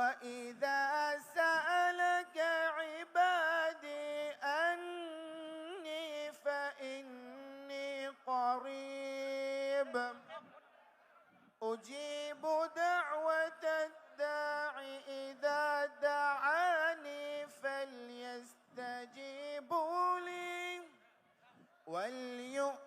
وإذا سألك عبادي أني فإني قريب أجيب دعوة الداع إذا دعاني فليستجيبوا لي وليؤمنوا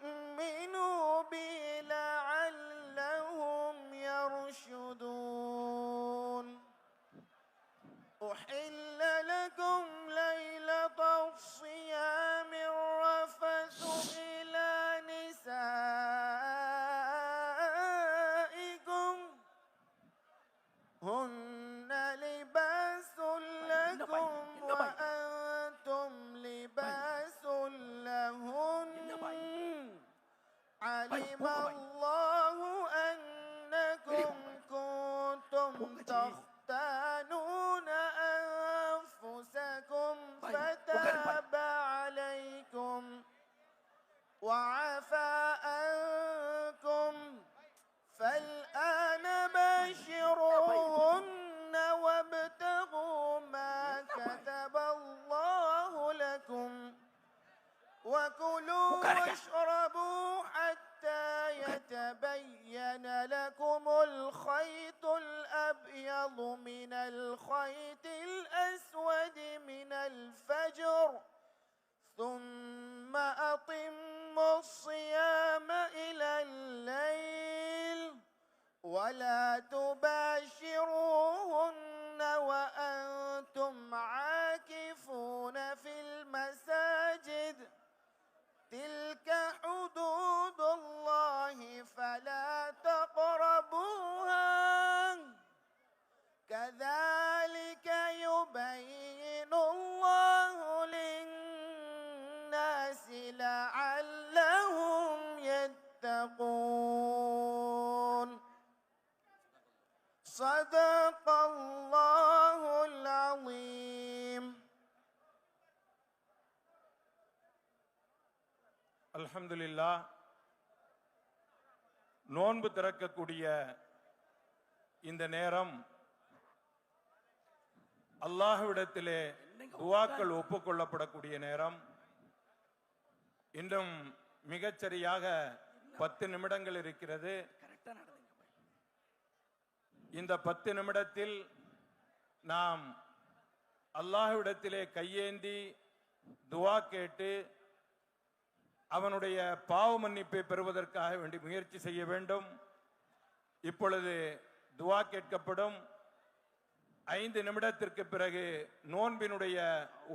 அலமதுல்லா நோன்பு திறக்கக்கூடிய இந்த நேரம் அல்லாஹுவிடத்திலே துவாக்கள் ஒப்புக்கொள்ளப்படக்கூடிய நேரம். இன்னும் மிகச்சரியாக பத்து நிமிடங்கள் இருக்கிறது. இந்த பத்து நிமிடத்தில் நாம் அல்லாஹுவிடத்திலே கையேந்தி துவா கேட்டு அவனுடைய பாவ மன்னிப்பை பெறுவதற்காக வேண்டி முயற்சி செய்ய வேண்டும். இப்பொழுது துவா கேட்கப்படும். ஐந்து நிமிடத்திற்கு பிறகு நோன்பினுடைய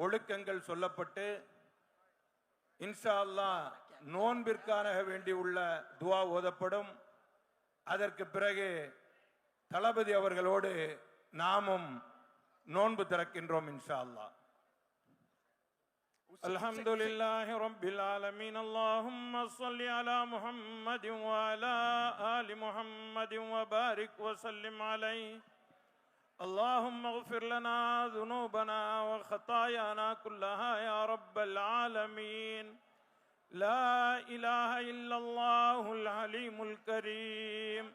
ஒழுக்கங்கள் சொல்லப்பட்டு இன்ஷா அல்லாஹ் நோன்பிற்கான வேண்டி உள்ள துவா ஓதப்படும். அதற்கு பிறகு தளபதி அவர்களோடு நாமும் நோன்பு திறக்கின்றோம் இன்ஷா அல்லாஹ் الحمد لله رب العالمين. اللهم صل على محمد وعلى آل محمد وبارك وسلم عليه. اللهم اغفر لنا ذنوبنا وخطايانا كلها يا رب العالمين. لا إله إلا الله العليم الكريم.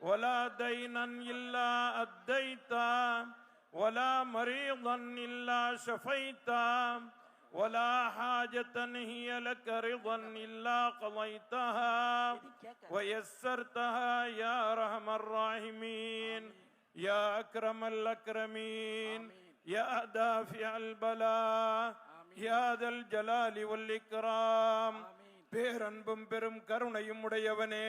ولا دينا إلا أديتا ولا مريضا إلا شفيتا ولا حاجة هي لك رضا إلا قضيتها ويسرتها يا أرحم الراحمين يا أكرم الأكرمين يا دافع البلاء يا ذا الجلال والإكرام பேரன்பும் பெரும் கருணையும் உடையவனே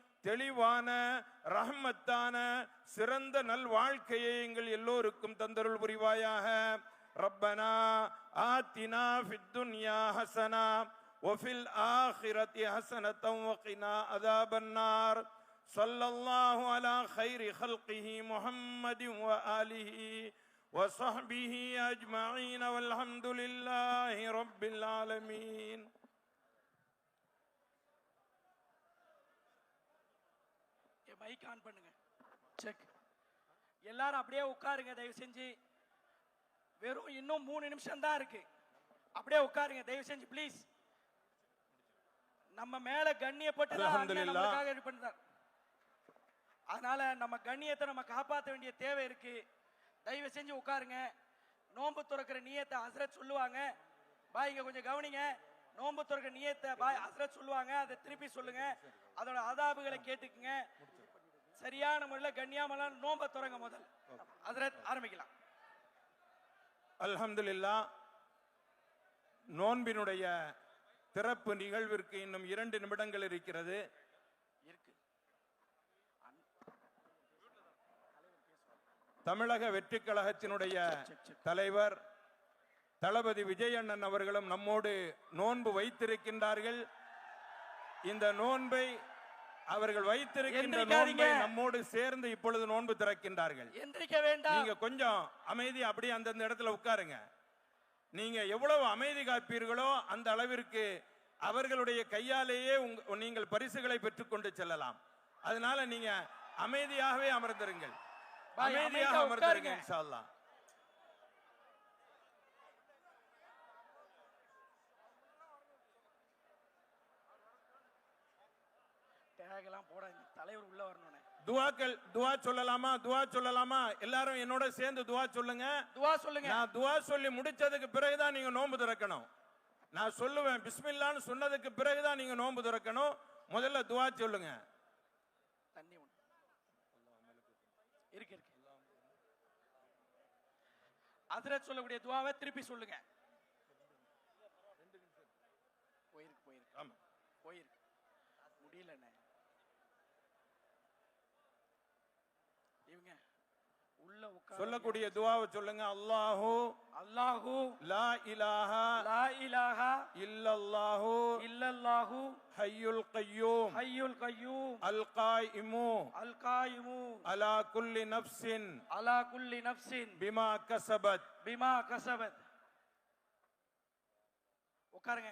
தெளிவான ரஹ்மத்தான சிறந்த நல் வாழ்க்கையை எங்கள் எல்லோருக்கும் தந்தருள் புரிவாயாக ரப்பனா ஆத்தினா ஃபித் துன்யா ஹசனா وفي الآخرة حسنة وقنا عذاب النار صلى الله على خير خلقه محمد وآله وصحبه أجمعين والحمد لله رب العالمين மைக் ஆன் பண்ணுங்க. செக் எல்லாரும் அப்படியே உட்காருங்க தயவு செஞ்சு. வெறும் இன்னும் மூணு நிமிஷம் தான் இருக்கு. அப்படியே உட்காருங்க தயவு செஞ்சு ப்ளீஸ் நம்ம மேல கண்ணியப்பட்டு. நம்மளுக்காக இது பண்றார். அதனால நம்ம கண்ணியத்தை நம்ம காப்பாற்ற வேண்டிய தேவை இருக்கு. தயவு செஞ்சு உட்காருங்க. நோன்பு துறக்கிற நியத்தை ஹஸ்ரத் சொல்லுவாங்க. பாய் இங்க கொஞ்சம் கவனிங்க. நோன்பு துறக்கிற நியத்தை பாய் ஹஸ்ரத் சொல்லுவாங்க. அதை திருப்பி சொல்லுங்க. அதோட அதாபுகளை கேட்டுக்குங்க. சரியான முறையில் கண்ணியாமலாம் நோன்பை துறங்க முதல். ஹஸ்ரத் ஆரம்பிக்கலாம். அல்ஹம்துலில்லா நோன்பினுடைய திறப்பு நிகழ்விற்கு இன்னும் இரண்டு நிமிடங்கள் இருக்கிறது. இருக்கு. தமிழக வெற்றிக் கழகத்தினுடைய தலைவர் தளபதி விஜயண்ணன் அவர்களும் நம்மோடு நோன்பு வைத்திருக்கின்றார்கள். இந்த நோன்பை அவர்கள் வைத்திருக்கின்ற. நோன்பை நம்மோடு சேர்ந்து இப்பொழுது நோன்பு திறக்கின்றார்கள். எந்திரிக்க வேண்டாம். நீங்க கொஞ்சம் அமைதி அப்படியே அந்தந்த இடத்துல உட்காருங்க. நீங்க எவ்வளவு அமைதி காப்பீர்களோ அந்த அளவிற்கு அவர்களுடைய கையாலேயே நீங்கள் பரிசுகளை பெற்றுக்கொண்டு செல்லலாம். அதனால நீங்க அமைதியாகவே அமர்ந்திருங்கள். அமைதியாக அமைதியா அமர்ந்திருங்க. இன்ஷா அல்லாஹ் டேக் எல்லாம் போடாதீங்க தலைவர் உள்ள வரணும்னே துவாக்கள் துவா சொல்லலாமா துவா சொல்லலாமா? எல்லாரும் என்னோட சேர்ந்து துவா சொல்லுங்க. துவா சொல்லுங்க. நான் துவா சொல்லி முடிச்சதுக்கு பிறகுதான் நீங்க நோன்பு திறக்கணும். நான் சொல்லுவேன் பிஸ்மில்லான்னு சொன்னதுக்கு பிறகுதான் நீங்க நோன்பு திறக்கணும். முதல்ல துவா சொல்லுங்க. தண்ணி இருக்கு இருக்கு. ஹஸ்ரத் சொல்லக்கூடிய துவாவை திருப்பி சொல்லுங்க. சொல்லக்கூடிய துவாவை சொல்லுங்க. அல்லாஹு அல்லாஹு லா இலாஹா லா இலாஹா இல்லல்லாஹு இல்லல்லாஹு ஹய்யுல் கய்யூம் ஹய்யுல் கய்யூம் அல் காயிமு அல் காயிமு அலா குல்லி நஃப்ஸின் அலா குல்லி நஃப்ஸின் பிமா கசபத் பிமா கசபத். உட்காருங்க.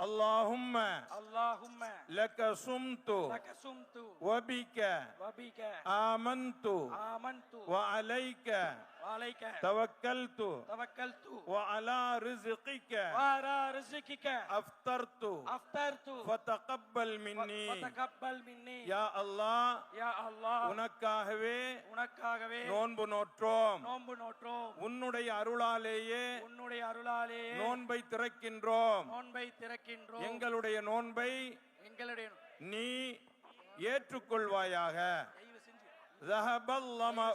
اللهم اللهم لك صمت لك صمت وبك وبك آمنت آمنت وعليك وعليك توكلت توكلت وعلى رزقك وعلى رزقك أفطرت أفطرت فتقبل مني وتقبل مني யா அல்லாஹ் யா அல்லாஹ் உனக்காகவே உனக்காகவே நோன்பு நோற்றோம் நோன்பு நோற்றோம் உன்னுடைய அருளாலேயே உன்னுடைய அருளாலே நோன்பை திறக்கின்றோம் நோன்பை திறக்கின்றோம் எங்களுடைய நோன்பை எங்களுடைய நீ ஏற்றுக்கொள்வாயாக தயவு செஞ்சு ذهب الظمأ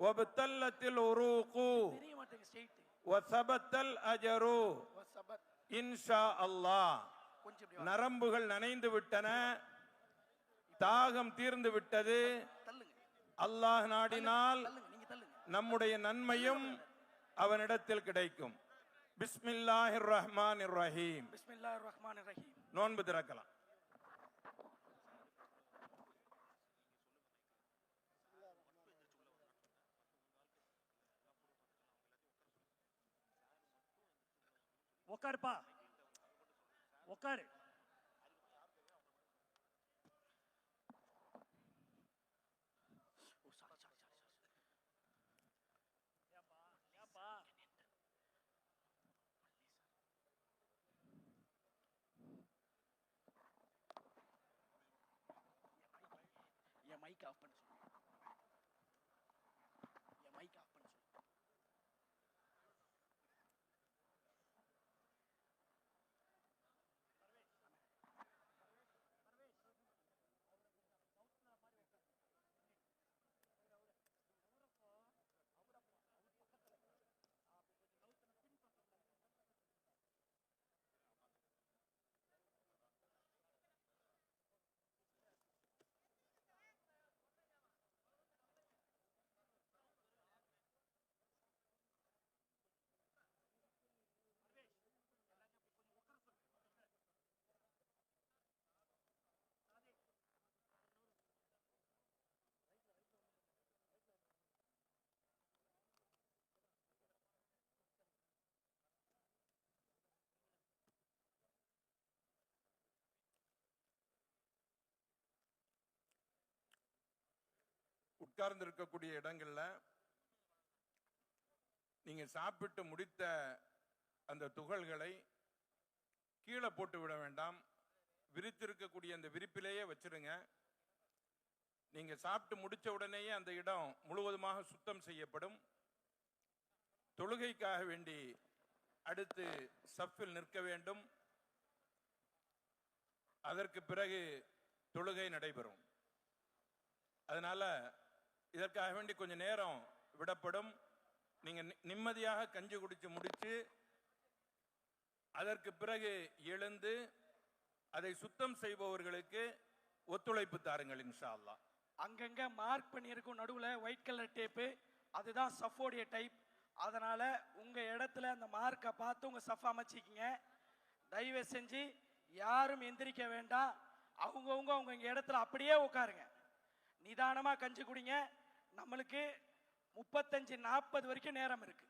ஒபத்தல்லத்தில் உருகு. வசபத்தல் அஜரு. இன்ஷா அல்லாஹ் நரம்புகள் நனைந்து விட்டன. தாகம் தீர்ந்து விட்டது. அல்லாஹ் நாடினால் நம்முடைய நன்மையும் அவனிடத்தில் கிடைக்கும். பிஸ்மில்லாஹிர் ரஹ்மான் ரஹீம் நோன்பு திறக்கலாம். உக்காருப்பா உக்காரு என் மைக் ஆஃப் பண்ண உட்கார்ந்து இருக்கக்கூடிய இடங்கள்ல நீங்க சாப்பிட்டு முடித்த அந்த துகள்களை கீழே போட்டு விட வேண்டாம். விரித்திருக்கக்கூடிய அந்த விரிப்பிலேயே வச்சிருங்க. நீங்க சாப்பிட்டு முடிச்ச உடனேயே அந்த இடம் முழுவதுமாக சுத்தம் செய்யப்படும். தொழுகைக்காக வேண்டி அடுத்து சஃபில் நிற்க வேண்டும். அதற்கு பிறகு தொழுகை நடைபெறும். அதனால இதற்காக வேண்டி கொஞ்சம் நேரம் விடப்படும். நீங்கள் நி- நிம்மதியாக கஞ்சி குடித்து முடித்து அதற்கு பிறகு எழுந்து அதை சுத்தம் செய்பவர்களுக்கு ஒத்துழைப்பு தாருங்கள் இன்ஷா அல்லா அங்கங்க மார்க் பண்ணியிருக்கும் நடுவில் ஒயிட் கலர் டேப்பு அதுதான் சஃபோடைய டைப் அதனால் உங்கள் இடத்துல அந்த மார்க்கை பார்த்து உங்கள் சஃப் அமைச்சிக்கிங்க. தயவு செஞ்சு யாரும் எந்திரிக்க வேண்டாம். அவங்கவுங்க அவங்க இடத்துல அப்படியே உட்காருங்க. நிதானமாக கஞ்சி குடிங்க. நம்மளுக்கு முப்பத்தஞ்சு நாற்பது வரைக்கும் நேரம் இருக்கு.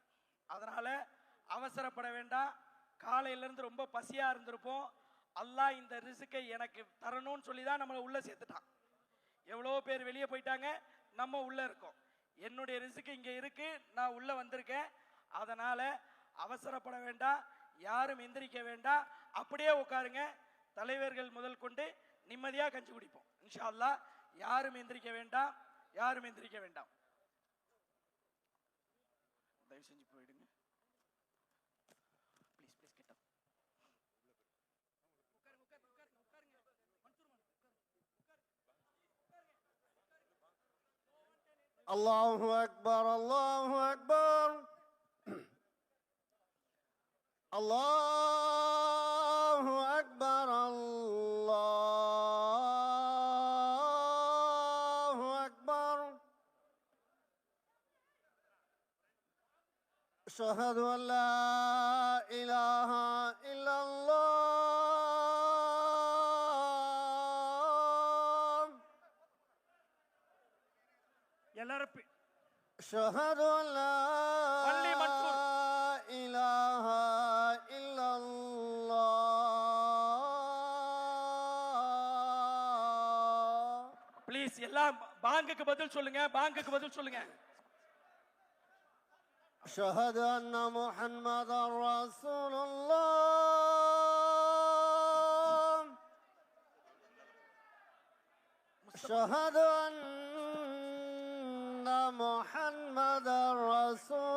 அதனால அவசரப்பட வேண்டாம். காலையிலேருந்து ரொம்ப பசியாக இருந்திருப்போம். அல்லாஹ் இந்த ரிசுக்கை எனக்கு தரணும்னு சொல்லி தான் நம்மளை உள்ளே சேர்த்துட்டான். எவ்வளோ பேர் வெளியே போயிட்டாங்க. நம்ம உள்ளே இருக்கோம். என்னுடைய ரிசுக்கு இங்கே இருக்குது நான் உள்ளே வந்திருக்கேன். அதனால் அவசரப்பட வேண்டாம். யாரும் எந்திரிக்க வேண்டாம். அப்படியே உட்காருங்க. தலைவர்கள் முதல் கொண்டு நிம்மதியாக கஞ்சி குடிப்போம். இன்ஷா அல்லாஹ் யாரும் எந்திரிக்க வேண்டாம். யாரும் எந்திரிக்க வேண்டாம். தயவு செஞ்சு போயிடுங்க. ப்ளீஸ் ப்ளீஸ் கெட்ட அல்லாஹு அக்பர் அல்லாஹு அக்பர் அல்லாஹ் பாங்குக்கு பதில் சொல்லுங்க பாங்குக்கு பதில் சொல்லுங்க أشهد أن محمد رسول الله أشهد أن محمد رسول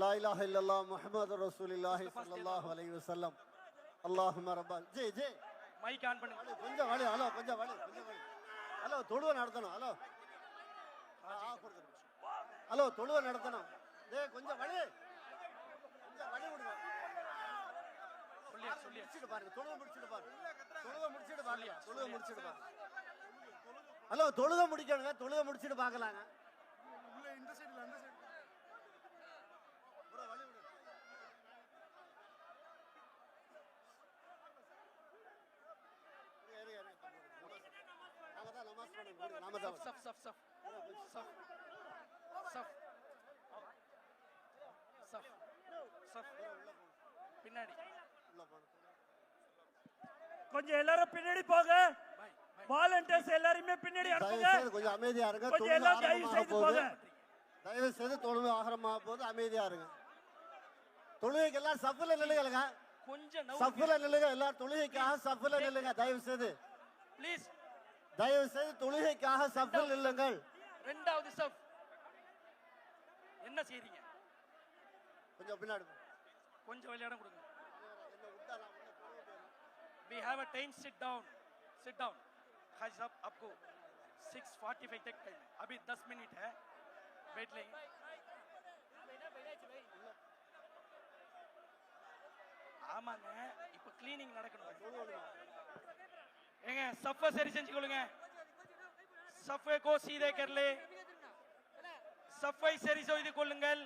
லாயிலாக இல்லல்லா முஹமது ரசூலில்லாஹி சல்லல்லாஹு அலைஹி வஸல்லம் அல்லாஹும்ம ரப்பா ஜே ஜே மைக் ஆன் பண்ணுங்க. கொஞ்சம் வலி ஹலோ கொஞ்சம் வலி கொஞ்சம் வலி ஹலோ தொழுவ நடத்தணும் ஹலோ ஹலோ தொழுவ நடத்தணும். டே கொஞ்சம் வலி கொஞ்சம் வலி விடுங்க பாருங்க தொழுவ முடிச்சிட்டு பாருங்க. தொழுவ முடிச்சிட்டு பாருங்க முடிச்சிட்டு ஹலோ தொழுத முடிக்கணுங்க தொழுவ முடிச்சிட்டு பாக்கலாங்க கொஞ்சம் எல்லாரும் பின்னாடி போங்க. வாலண்டியர்ஸ் எல்லாருமே பின்னாடி அனுப்புங்க. கொஞ்சம் அமைதியா இருங்க. கொஞ்சம் எல்லாம் தயவு செய்து போங்க. தயவு செய்து தொழுகை ஆரம்பமாக போகுது. அமைதியா இருங்க. தொழுகைக்கு எல்லாம் சஃப்ல நில்லுங்க கொஞ்சம் நவு சஃப்ல நில்லுங்க. எல்லாம் தொழுகைக்காக சஃப்ல நில்லுங்க. தயவு செய்து. ப்ளீஸ் தயவு செய்து தொழுகைக்காக சஃப்ல நில்லுங்கள். ரெண்டாவது சப் என்ன செய்றீங்க? கொஞ்சம் பின்னாடி. கொஞ்சம் விளையாட கொடுங்க என்ன விட்டா நான் உள்ள தொழுகை போயிடுறேன். we have a time sit down sit down हाजी साहब आपको 6:45 तक टाइम है अभी 10 मिनट है वेट लेंगे ஆமாங்க இப்போ கிளீனிங் நடக்கணும் ஏங்க சஃபை சரி செஞ்சுக்கொள்ளுங்க சஃபை கோ சீதே கர்லே சஃபை சரி செய்து கொள்ளுங்கள்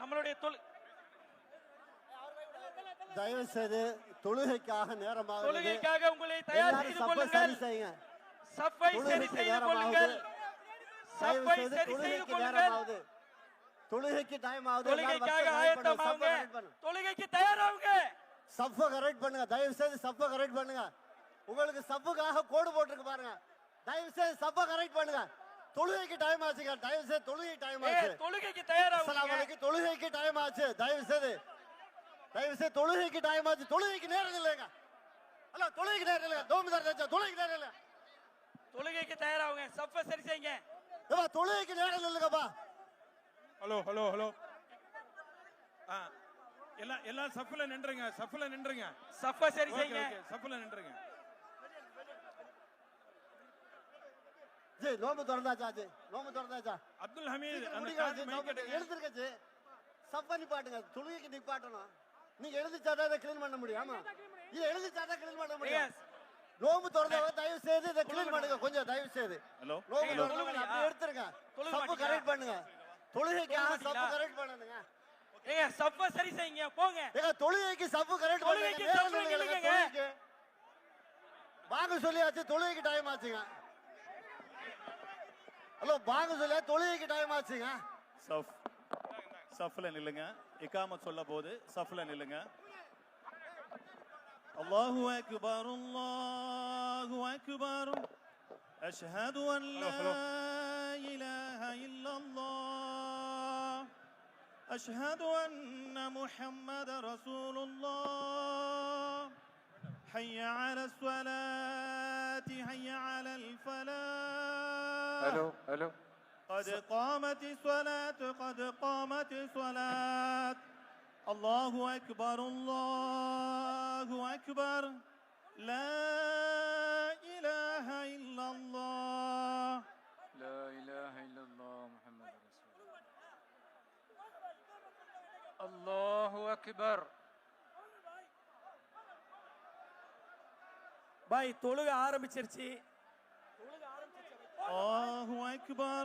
நம்மளுடைய தொழில் தயவு செய்து தொழுகைக்காக நேரமாக தொழுகைக்காக உங்களை தயார் செய்து கொள்ளுங்கள். சஃபை சரி செய்து கொள்ளுங்கள். செய்து சரி செய்து கொள்ளுங்கள். தொழுகைக்கு டைம் ஆகுது தொழுகைக்காக ஆயத்தமாவுங்க தொழுகைக்கு தயாராவுங்க சப்ப கரெக்ட் பண்ணுங்க. தயவு செய்து சப்ப கரெக்ட் பண்ணுங்க. உங்களுக்கு சப்புக்காக கோடு போட்டிருக்கு பாருங்க. தயவு செய்து சப்ப கரெக்ட் பண்ணுங்க. தொழுகைக்கு டைம் ஆச்சுங்க. தயவு செய்து தொழுகை டைம் ஆச்சு தொழுகைக்கு அலைக்கும். தொழுகைக்கு டைம் ஆச்சு. தயவு செய்து தயவு செய்து தொழுகைக்கு டைம் ஆச்சு. தொழுகைக்கு நேரம் இல்லைங்க. அல்ல தொழுகைக்கு நேரம் இல்லைங்க. தோமிதார் தேச்சா தொழுகைக்கு நேரம் இல்லை தொழுகைக்கு தயாராவுங்க சஃபை சரி செய்யுங்க. ஏப்பா தொழுகைக்கு நேரம் இல்லைங்கப்பா. Hello hello hello. ஆ எல்லாம் எல்லாம் சஃப்ல நின்றுங்க சஃப்ல நின்றுங்க. சஃபை சரி செய்யுங்க. சஃப்ல நின்றுங்க. ஜி நோம்பு திறந்தாச்சா ஜி? நோம்பு திறந்தாச்சா? அப்துல் ஹமீத் அந்த கார்டு ஜி, மைக் நோம்பு எடுங்க எழுந்திருக்க ஜி. சப்ப நிப்பாட்டுங்க. தொழுகைக்கு நிப்பாட்டணும். நீங்க எழுதிச்சாதான் இதை கிளீன் பண்ண முடியும். ஆமா. இது எழுதிச்சாதான் கிளீன் பண்ண முடியும். நோம்பு திறந்தவங்க தயவு செய்து இதை கிளீன் பண்ணுங்க. கொஞ்சம் தயவு செய்து. ஹலோ நோம்பு திறந்தவங்க எடுத்துருங்க. சப்பு? கரெக்ட் பண்ணுங்க. தொழுகைக்காக தொழுக சப்பு? கரெக்ட் பண்ணுங்க. ஏங்க சப்ப சரி செய்யுங்க. போங்க. ஏங்க தொழுகைக்கு சப்பு கரெக்ட் பண்ணுங்க. தொழுகைக்கு சப்பு இல்லைங்க. வாங்க சொல்லியாச்சு தொழுகைக்கு டைம் ஆச்சுங்க. ஹலோ வாங்க சொல்லியா தொழுகைக்கு டைம் ஆச்சுங்க. சஃப். சஃப்ல நில்லுங்க. இக்காமத் சொல்ல போது சஃப்ல நில்லுங்க அல்லாஹு அக்பர் அல்லாஹு அக்பர் أشهد أن لا إله إلا الله أشهد أن محمد رسول الله حي على الصلاة حي على الفلاح الو الو قد قامت الصلاة قد قامت الصلاة الله أكبر الله أكبر لا إله إلا الله لا اله الا الله محمد رسول الله الله اكبر பாய் தொழுக ஆரம்பிச்சிருச்சு الله أكبر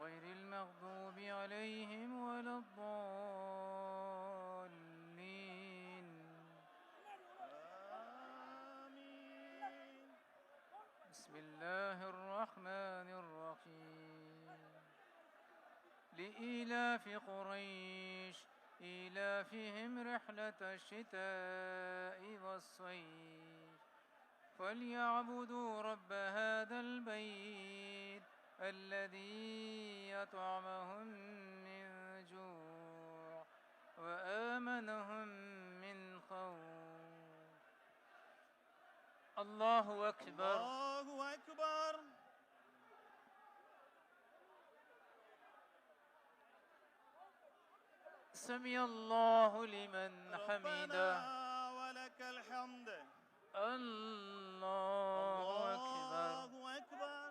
غير المغضوب عليهم ولا الضالين. آمين. بسم الله الرحمن الرحيم. لإيلاف قريش إيلافهم رحلة الشتاء والصيف. فليعبدوا رب هذا البيت الذي أطعمهم من جوع وآمنهم من خوف. الله أكبر. الله أكبر. سمع الله لمن حمده. ربنا ولك الحمد. الله أكبر الله أكبر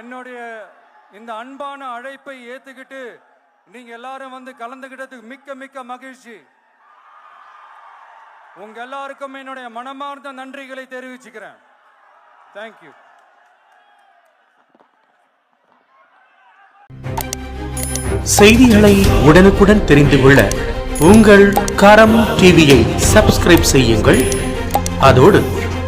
என்னுடைய இந்த அன்பான அழைப்பை ஏத்துக்கிட்டு நீங்க எல்லாரும் வந்து கலந்துக்கிட்டதுக்கு மிக்க மிக்க மகிழ்ச்சி. உங்க எல்லாருக்கும் என்னுடைய மனமார்ந்த நன்றிகளை தெரிவிச்சுக்கிறேன். தேங்க்யூ செய்திகளை உடனுக்குடன் தெரிந்து கொள்ள உங்கள் கரம் டிவியை சப்ஸ்கிரைப் செய்யுங்கள். அதோடு